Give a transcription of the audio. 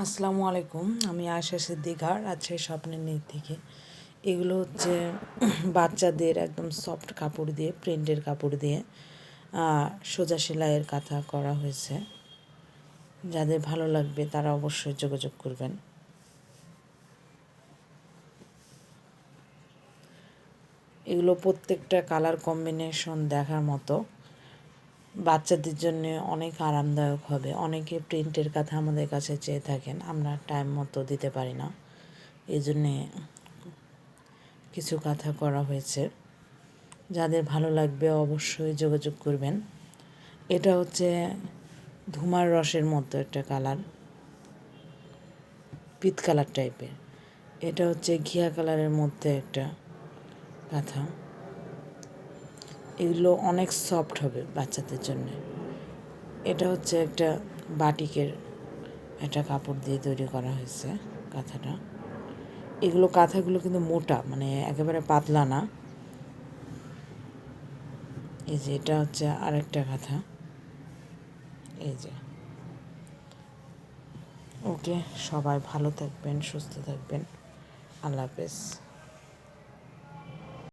আসসালামু আলাইকুম, আমি আয়সা সিদ্দিকা রাজশাহী স্বপ্নের নীত থেকে। এগুলো হচ্ছে বাচ্চাদের একদম সফট কাপড় দিয়ে, প্রিন্টের কাপড় দিয়ে সোজা সেলাইয়ের কাঁথা করা হয়েছে। যাদের ভালো লাগবে তারা অবশ্যই যোগাযোগ করবেন। এগুলো প্রত্যেকটা কালার কম্বিনেশন দেখার মতো। বাচ্চাদের জন্য অনেক আরামদায়ক হবে। অনেকে প্রিন্টের কথা আমাদের কাছে চেয়ে থাকেন, আমরা টাইম মতো দিতে পারি না। এই জন্যে কিছু কথা করা হয়েছে। যাদের ভালো লাগবে অবশ্যই যোগাযোগ করবেন। এটা হচ্ছে ধুমার রসের মতো একটা কালার পিত কালার টাইপের এটা হচ্ছে ঘিয়া কালারের মধ্যে একটা কাঁথা। এগুলো অনেক সফট হবে বাচ্চাদের জন্য। এটা হচ্ছে একটা বাটিকের একটা কাপড় দিয়ে তৈরি করা হয়েছে কাঁথাটা। এগুলো কাঁথাগুলো কিন্তু মোটা মানে একেবারে পাতলা না। এই যে এটা হচ্ছে আরেকটা কাঁথা। এই যে। ওকে, সবাই ভালো থাকবেন, সুস্থ থাকবেন। আল্লাহ হাফেজ।